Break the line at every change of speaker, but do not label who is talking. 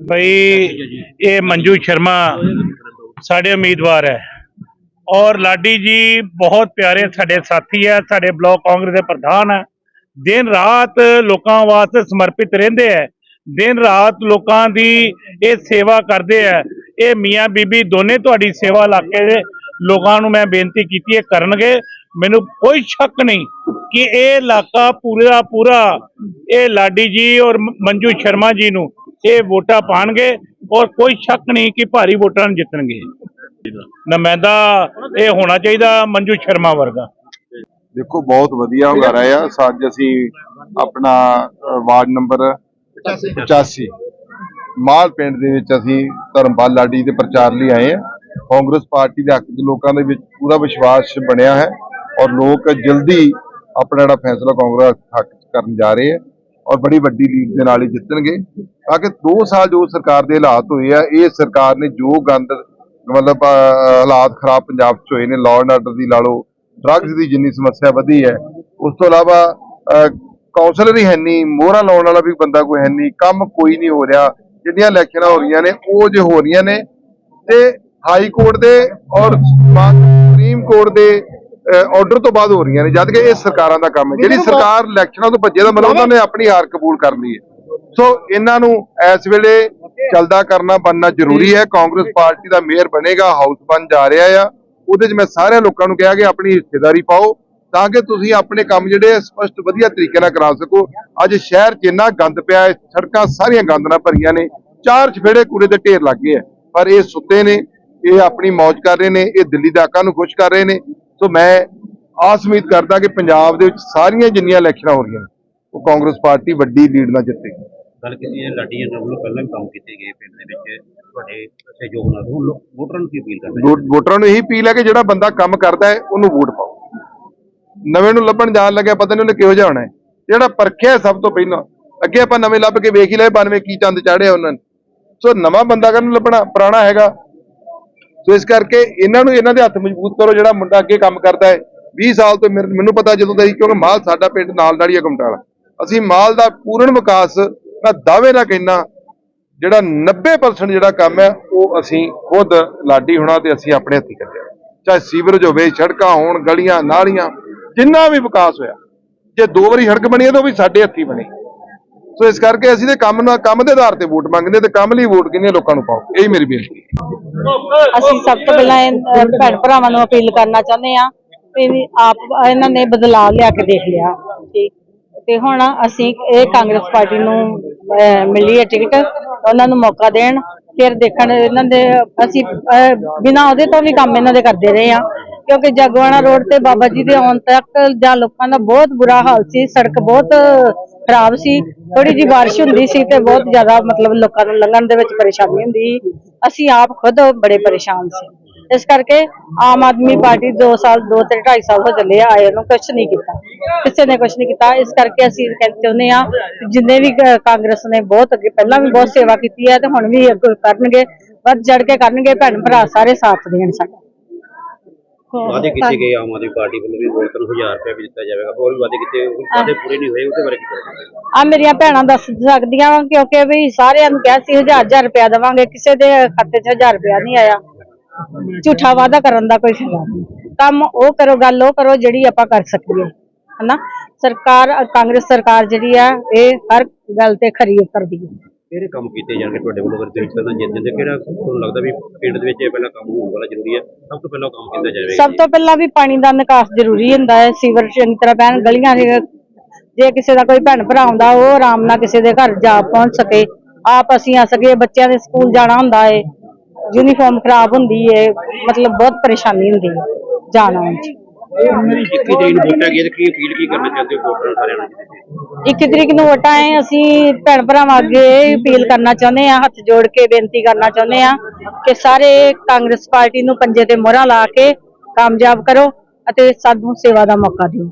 ਬਈ ਇਹ ਮੰਜੂ ਸ਼ਰਮਾ ਸਾਡੇ ਉਮੀਦਵਾਰ ਹੈ। ਔਰ ਲਾਡੀ ਜੀ ਬਹੁਤ ਪਿਆਰੇ ਸਾਡੇ ਸਾਥੀ ਹੈ, ਸਾਡੇ ਬਲਾਕ ਕਾਂਗਰਸ ਦੇ ਪ੍ਰਧਾਨ ਹੈ। ਦਿਨ ਰਾਤ ਲੋਕਾਂ ਵਾਸਤੇ ਸਮਰਪਿਤ ਰਹਿੰਦੇ ਹੈ। ਦਿਨ ਰਾਤ ਲੋਕਾਂ ਦੀ ਇਹ ਸੇਵਾ ਕਰਦੇ ਹੈ। ਇਹ ਮੀਆਂ ਬੀਬੀ ਦੋਨੇ ਤੁਹਾਡੀ ਸੇਵਾ ਇਲਾਕੇ ਦੇ ਲੋਕਾਂ ਨੂੰ ਮੈਂ ਬੇਨਤੀ ਕੀਤੀ ਹੈ, ਕਰਨਗੇ। ਮੈਨੂੰ ਕੋਈ ਸ਼ੱਕ ਨਹੀਂ ਕਿ ਇਹ ਇਲਾਕਾ ਪੂਰੇ ਦਾ ਪੂਰਾ ਇਹ ਲਾਡੀ ਜੀ ਔਰ ਮੰਜੂ ਸ਼ਰਮਾ ਜੀ ਨੂੰ ਇਹ ਵੋਟਾਂ ਪਾਣਗੇ ਔਰ ਕੋਈ ਸ਼ੱਕ ਨਹੀਂ ਕਿ ਭਾਰੀ ਵੋਟਾਂ ਨਾਲ ਜਿੱਤਣਗੇ। ਨੁਮਾਇੰਦਾ ਇਹ ਹੋਣਾ ਚਾਹੀਦਾ ਮੰਜੂ ਸ਼ਰਮਾ ਵਰਗਾ।
ਦੇਖੋ, ਬਹੁਤ ਵਧੀਆ ਹੁੰਗਾਰਾ ਆ। ਅੱਜ ਅਸੀਂ ਆਪਣਾ ਵਾਰਡ ਨੰਬਰ 85 ਮਾਲ ਪਿੰਡ ਦੇ ਵਿੱਚ ਅਸੀਂ ਧਰਮਪਾਲ ਲਾਡੀ ਦੇ ਪ੍ਰਚਾਰ ਲਈ ਆਏ ਹਾਂ ਕਾਂਗਰਸ ਪਾਰਟੀ ਦੇ ਹੱਕ 'ਚ ਲੋਕਾਂ ਦੇ ਵਿੱਚ ਪੂਰਾ ਵਿਸ਼ਵਾਸ ਬਣਿਆ ਹੈ ਔਰ ਲੋਕ ਜਲਦੀ ਆਪਣਾ ਜਿਹੜਾ ਫੈਸਲਾ ਕਾਂਗਰਸ ਹੱਕ 'ਚ ਕਰਨ ਜਾ ਰਹੇ ਹੈ ਔਰ ਬੜੀ ਵੱਡੀ ਲੀਡ ਦੇ ਨਾਲ ਹੀ ਜਿੱਤਣਗੇ। ਤਾਂ ਕਿ 2 ਸਾਲ ਜੋ ਸਰਕਾਰ ਦੇ ਹਾਲਾਤ ਹੋਏ ਆ, ਇਹ ਸਰਕਾਰ ਨੇ ਜੋ ਗੰਦ, ਮਤਲਬ ਹਾਲਾਤ ਖਰਾਬ ਪੰਜਾਬ 'ਚ ਹੋਏ ਨੇ ਲਾਅ ਐਂਡ ਆਰਡਰ ਦੀ ਲਾ ਲਓ ਡਰੱਗਸ ਦੀ ਜਿੰਨੀ ਸਮੱਸਿਆ ਵਧੀ ਹੈ, ਉਸ ਤੋਂ ਇਲਾਵਾ ਕਾਉਂਸਲਰ ਹੀ ਹੈ ਨਹੀਂ ਮੋਹਰਾਂ ਲਾਉਣ ਵਾਲਾ ਵੀ ਬੰਦਾ ਕੋਈ ਹੈ ਨਹੀਂ ਕੰਮ ਕੋਈ ਨਹੀਂ ਹੋ ਰਿਹਾ ਜਿਹੜੀਆਂ ਇਲੈਕਸ਼ਨਾਂ ਹੋ ਰਹੀਆਂ ਨੇ, ਉਹ ਜੇ ਹੋ ਰਹੀਆਂ ਨੇ, ਤੇ ਹਾਈ ਕੋਰਟ ਦੇ ਔਰ ਸੁਪਰੀਮ ਕੋਰਟ ਦੇ ਆਰਡਰ ਤੋਂ ਬਾਅਦ ਹੋ ਰਹੀਆਂ ਨੇ ਜਦ ਕਿ ਇਹ ਸਰਕਾਰਾਂ ਦਾ ਕੰਮ ਹੈ। ਜਿਹੜੀ ਸਰਕਾਰ ਇਲੈਕਸ਼ਨਾਂ ਤੋਂ ਭੱਜੇ ਦਾ ਮਤਲਬ ਉਹਨਾਂ ਨੇ ਆਪਣੀ ਹਾਰ ਕਬੂਲ ਕਰ ਲਈ ਹੈ। ਸੋ ਇਹਨਾਂ ਨੂੰ ਇਸ ਵੇਲੇ ਚੱਲਦਾ ਕਰਨਾ ਬਣਨਾ ਜ਼ਰੂਰੀ ਹੈ। ਕਾਂਗਰਸ ਪਾਰਟੀ ਦਾ ਮੇਅਰ ਬਣੇਗਾ ਹਾਊਸ ਬਣ ਜਾ ਰਿਹਾ ਆ। ਉਹਦੇ 'ਚ ਮੈਂ ਸਾਰੇ ਲੋਕਾਂ ਨੂੰ ਕਿਹਾ ਕਿ ਆਪਣੀ ਹਿੱਸੇਦਾਰੀ ਪਾਓ ਤਾਂ ਕਿ ਤੁਸੀਂ ਆਪਣੇ ਕੰਮ ਜਿਹੜੇ ਸਪਸ਼ਟ ਵਧੀਆ ਤਰੀਕੇ ਨਾਲ ਕਰਾ ਸਕੋ। ਅੱਜ ਸ਼ਹਿਰ 'ਚ ਇੰਨਾ ਗੰਦ ਪਿਆ ਹੈ ਸੜਕਾਂ ਸਾਰੀਆਂ ਗੰਦ ਨਾਲ ਭਰੀਆਂ ਨੇ। ਚਾਰ ਚਫੇੜੇ ਕੂੜੇ ਦੇ ਢੇਰ ਲੱਗੇ ਆ ਪਰ ਇਹ ਸੁੱਤੇ ਨੇ ਇਹ ਆਪਣੀ ਮौज ਕਰ ਰਹੇ ਨੇ ਇਹ ਦਿੱਲੀ ਦੇ ਆਕਾਂ ਨੂੰ ਖੁਸ਼ ਕਰ ਰਹੇ ਨੇ। ਸੋ ਮੈਂ ਆਸ ਉਮੀਦ ਕਰਦਾ ਕਿ ਪੰਜਾਬ ਦੇ ਵਿੱਚ ਸਾਰੀਆਂ ਜਿੰਨੀਆਂ ਇਲੈਕਸ਼ਨਾਂ ਹੋ ਰਹੀਆਂ ਉਹ ਕਾਂਗਰਸ ਪਾਰਟੀ ਵੱਡੀ ਲੀਡ ਨਾਲ ਜਿੱਤੇਗੀ।
ਗੱਲ ਕੀਤੀ ਹੈ ਲਾਡੀ ਜੀ ਵੱਲੋਂ ਪਹਿਲਾਂ ਵੀ ਕੰਮ ਕੀਤੇ ਗਏ ਪਿੰਡ ਦੇ ਵਿੱਚ ਤੁਹਾਡੇ ਸਹਿਯੋਗ ਨਾਲ ਹੁਣ ਲੋਕ ਵੋਟਰਾਂ ਨੂੰ ਕੀ ਅਪੀਲ ਕਰਦੇ
ਵੋਟ- ਵੋਟਰਾਂ ਨੂੰ ਇਹੀ ਅਪੀਲ ਹੈ ਕਿ ਜਿਹੜਾ ਬੰਦਾ ਕੰਮ ਕਰਦਾ ਹੈ ਉਹਨੂੰ ਵੋਟ ਪਾਓ। ਨਵੇਂ ਨੂੰ ਲੱਭਣ ਜਾਣ ਲੱਗਿਆ ਪਤਾ ਨਹੀਂ ਉਹਨੇ ਕਿਹੋ ਜਿਹਾ ਹੋਣਾ ਹੈ। ਜਿਹੜਾ ਪਰਖਿਆ ਸਭ ਤੋਂ ਪਹਿਲਾਂ ਅੱਗੇ ਆਪਾਂ ਨਵੇਂ ਲੱਭ ਕੇ ਵੇਖ ਹੀ ਲਏ 92 ਕੀ ਚੰਦ ਚਾੜਿਆ ਉਹਨਾਂ ਨੇ। ਸੋ ਨਵਾਂ ਬੰਦਾ ਕਰਨ ਲੱਭਣਾ ਪੁਰਾਣਾ ਹੈਗਾ ਸੋ ਇਸ ਕਰਕੇ ਇਹਨਾਂ ਨੂੰ ਇਹਨਾਂ ਦੇ ਹੱਥ ਮਜ਼ਬੂਤ ਕਰੋ, ਜਿਹੜਾ ਮੁੰਡਾ ਅੱਗੇ ਕੰਮ ਕਰਦਾ ਹੈ। 20 ਸਾਲ ਤੋਂ ਮੇਰੇ- ਮੈਨੂੰ ਪਤਾ ਜਦੋਂ ਦਾ ਹੀ ਕਿਉਂਕਿ ਮਾਲ ਸਾਡਾ ਪਿੰਡ ਨਾਲ ਨਾਲ ਹੀ ਹੈ ਗਮਟਾਲਾ ਅਸੀਂ ਮਾਲ ਦਾ ਪੂਰਨ ਵਿਕਾਸ ਮੈਂ ਦਾਅਵੇ ਨਾਲ ਕਹਿਣਾ ਜਿਹੜਾ 90% ਜਿਹੜਾ ਕੰਮ ਹੈ, ਉਹ ਅਸੀਂ ਖੁਦ ਲਾਡੀ ਹੋਣਾ ਤੇ ਅਸੀਂ ਆਪਣੇ ਹੱਥੀ ਕਰਿਆ ਚਾਹੇ ਸੀਵਰੇਜ ਹੋਵੇ, ਸੜਕਾਂ ਹੋਣ, ਗਲੀਆਂ, ਨਾਲੀਆਂ, ਜਿੰਨਾ ਵੀ ਵਿਕਾਸ ਹੋਇਆ, ਜੇ ਦੋ ਵਾਰੀ ਸੜਕ ਬਣੀ ਹੈ ਤਾਂ ਉਹ ਵੀ ਸਾਡੇ ਹੱਥੀ ਬਣੀ। ਸੋ ਇਸ ਕਰਕੇ ਅਸੀਂ ਤੇ ਕੰਮ ਨਾਲ ਕੰਮ ਦੇ ਆਧਾਰ ਤੇ ਵੋਟ ਮੰਗਦੇ ਤੇ ਕੰਮ ਲਈ ਵੋਟ ਕਿੰਨੇ ਲੋਕਾਂ ਨੂੰ ਪਾਓ? ਇਹੀ ਮੇਰੀ ਬੇਨਤੀ
ਅਸੀਂ ਸਭ ਤੋਂ ਪਹਿਲਾਂ ਭੈਣ ਭਰਾਵਾਂ ਨੂੰ ਅਪੀਲ ਕਰਨਾ ਚਾਹੁੰਦੇ ਆ ਕਿ ਆਪ, ਇਹਨਾਂ ਨੇ ਬਦਲਾਅ ਲਿਆ ਕੇ ਦੇਖ ਲਿਆ। ਤੇ ਹੁਣ ਅਸੀਂ ਇਹ ਕਾਂਗਰਸ ਪਾਰਟੀ ਨੂੰ ਮਿਲੀ ਹੈ ਟਿਕਟ, ਉਹਨਾਂ ਨੂੰ ਮੌਕਾ ਦੇਣ, ਫਿਰ ਦੇਖਣ ਇਹਨਾਂ ਦੇ, ਅਸੀਂ ਬਿਨਾ ਉਹਦੇ ਤੋਂ ਵੀ ਕੰਮ ਇਹਨਾਂ ਦੇ ਕਰਦੇ ਰਹੇ ਆ ਕਿਉਂਕਿ ਜਗਵਾਣਾ ਰੋਡ ਤੇ ਬਾਬਾ ਜੀ ਦੇ ਆਉਣ ਤੱਕ ਜਾਂ ਲੋਕਾਂ ਦਾ ਬਹੁਤ ਬੁਰਾ ਹਾਲ ਸੀ, ਸੜਕ ਬਹੁਤ ਖਰਾਬ ਸੀ ਥੋੜੀ ਜੀ ਬਾਰਿਸ਼ ਹੁੰਦੀ ਸੀ ਤੇ ਬਹੁਤ ਜ਼ਿਆਦਾ ਮਤਲਬ ਲੋਕਾਂ ਨੂੰ ਲੰਘਣ ਦੇ ਵਿੱਚ ਪਰੇਸ਼ਾਨੀ ਹੁੰਦੀ ਸੀ। ਅਸੀਂ ਆਪ ਖੁਦ ਬੜੇ ਪਰੇਸ਼ਾਨ ਸੀ। ਇਸ ਕਰਕੇ ਆਮ ਆਦਮੀ ਪਾਰਟੀ 2 ਸਾਲ 2 ਤੇ 2.5 ਸਾਲ ਹੋ ਚੱਲੇ ਆ, ਆਏ ਨੂੰ ਕੁਝ ਨਹੀਂ ਕੀਤਾ। ਕਿਸੇ ਨੇ ਕੁਝ ਨਹੀਂ ਕੀਤਾ। ਇਸ ਕਰਕੇ ਅਸੀਂ ਕਹਿੰਦੇ ਚਾਹੁੰਦੇ ਆ ਜਿੰਨੇ ਵੀ ਕਾਂਗਰਸ ਨੇ ਬਹੁਤ ਅੱਗੇ, ਪਹਿਲਾਂ ਵੀ ਬਹੁਤ ਸੇਵਾ ਕੀਤੀ ਹੈ ਤੇ ਹੁਣ ਵੀ ਕਰਨਗੇ, ਵੱਧ ਚੜ ਕੇ ਕਰਨਗੇ, ਭੈਣ ਭਰਾ ਸਾਰੇ ਸਾਥ ਦੇਣ ਸਾਡਾ।
ਵਾਅਦੇ ਕੀਤੇ ਗਏ ਆਮ ਆਦਮੀ ਪਾਰਟੀ ਵੱਲੋਂ ਵੀ ਵੋਟਰਾਂ ਨੂੰ 1000 ਰੁਪਏ ਵੀ ਦਿੱਤਾ ਜਾਵੇਗਾ ਹੋਰ ਵੀ ਵਾਅਦੇ ਕੀਤੇ ਵਾਅਦੇ ਪੂਰੇ ਨਹੀਂ ਹੋਏ ਉਹਦੇ ਬਾਰੇ ਕੀ ਕਹਿਣਾ
ਆ ਮੇਰੀਆਂ ਭੈਣਾਂ ਦੱਸ ਸਕਦੀਆਂ ਵਾ ਕਿਉਂਕਿ ਵੀ ਸਾਰਿਆਂ ਨੂੰ ਕਿਹਾ ਸੀ ਹਜ਼ਾਰ ਹਜ਼ਾਰ ਰੁਪਇਆ ਦੇਵਾਂਗੇ ਕਿਸੇ ਦੇ ਖਾਤੇ 'ਚ ਹਜ਼ਾਰ ਰੁਪਇਆ ਨਹੀਂ ਆਇਆ। ਝੂਠਾ ਵਾਅਦਾ ਕਰਨ ਦਾ ਕੋਈ ਫਾਇਦਾ ਨਹੀਂ। ਕੰਮ ਉਹ ਕਰੋ ਗੱਲ ਉਹ ਕਰੋ ਜਿਹੜੀ ਆਪਾਂ ਕਰ ਸਕੀਏ ਹਨਾ? ਸਰਕਾਰ ਕਾਂਗਰਸ ਸਰਕਾਰ ਜਿਹੜੀ ਆ ਇਹ ਹਰ ਗੱਲ ਤੇ ਖਰੀ ਉਤਰਦੀ ਹੈ
ਕਿਹੜੇ ਕੰਮ ਕੀਤੇ ਜਾਣਗੇ ਤੁਹਾਡੇ ਵੱਲੋਂ? ਅਗਰ ਤੁਸੀਂ ਪਹਿਲਾਂ ਜਿੱਤ ਜਾਂਦੇ ਕਿਹੜਾ ਤੁਹਾਨੂੰ ਲੱਗਦਾ ਵੀ ਪਿੰਡ ਦੇ ਵਿੱਚ ਇਹ ਪਹਿਲਾਂ ਕੰਮ ਹੋਣ ਵਾਲਾ ਜ਼ਰੂਰੀ ਹੈ? ਸਭ ਤੋਂ ਪਹਿਲਾਂ ਕੰਮ ਕੀਤਾ ਜਾਵੇਗਾ।
ਸਭ ਤੋਂ ਪਹਿਲਾਂ ਵੀ ਪਾਣੀ ਦਾ ਨਿਕਾਸ ਜ਼ਰੂਰੀ ਹੁੰਦਾ ਹੈ। ਸੀਵਰ ਚੰਗੀ ਤਰ੍ਹਾਂ ਪੈਣ ਗਲੀਆਂ ਦੇ ਜੇ ਕਿਸੇ ਦਾ ਕੋਈ ਭੈਣ ਭਰਾ ਆਉਂਦਾ ਉਹ ਆਰਾਮ ਨਾਲ ਕਿਸੇ ਦੇ ਘਰ ਜਾ ਪਹੁੰਚ ਸਕੇ। ਆਪ ਅਸੀਂ ਆ ਸਕੇ ਬੱਚਿਆਂ ਦੇ ਸਕੂਲ ਜਾਣਾ ਹੁੰਦਾ ਹੈ। ਯੂਨੀਫਾਰਮ ਖਰਾਬ ਹੁੰਦੀ ਹੈ। ਮਤਲਬ ਬਹੁਤ ਪਰੇਸ਼ਾਨੀ ਹੁੰਦੀ ਹੈ ਜਾਣ ਆਉਣ ਚ।
21 ਤਰੀਕ ਨੂੰ ਵੋਟਾਂ ਕੀ ਅਪੀਲ ਕੀ ਕਰਨਾ ਚਾਹੁੰਦੇ ਹੋ ਵੋਟਰਾਂ ਸਾਰਿਆਂ ਨੂੰ?
ਇੱਕ ਤਰੀਕ ਨੂੰ ਵੋਟਾਂ ਹੈ ਅਸੀਂ ਭੈਣ ਭਰਾਵਾਂ ਅੱਗੇ ਅਪੀਲ ਕਰਨਾ ਚਾਹੁੰਦੇ ਆ ਹੱਥ ਜੋੜ ਕੇ ਬੇਨਤੀ ਕਰਨਾ ਚਾਹੁੰਦੇ ਆ ਕਿ ਸਾਰੇ ਕਾਂਗਰਸ ਪਾਰਟੀ ਨੂੰ ਪੰਜੇ ਤੇ ਮੋਹਰਾਂ ਲਾ ਕੇ ਕਾਮਯਾਬ ਕਰੋ ਅਤੇ ਸਾਨੂੰ ਸੇਵਾ ਦਾ ਮੌਕਾ ਦਿਓ।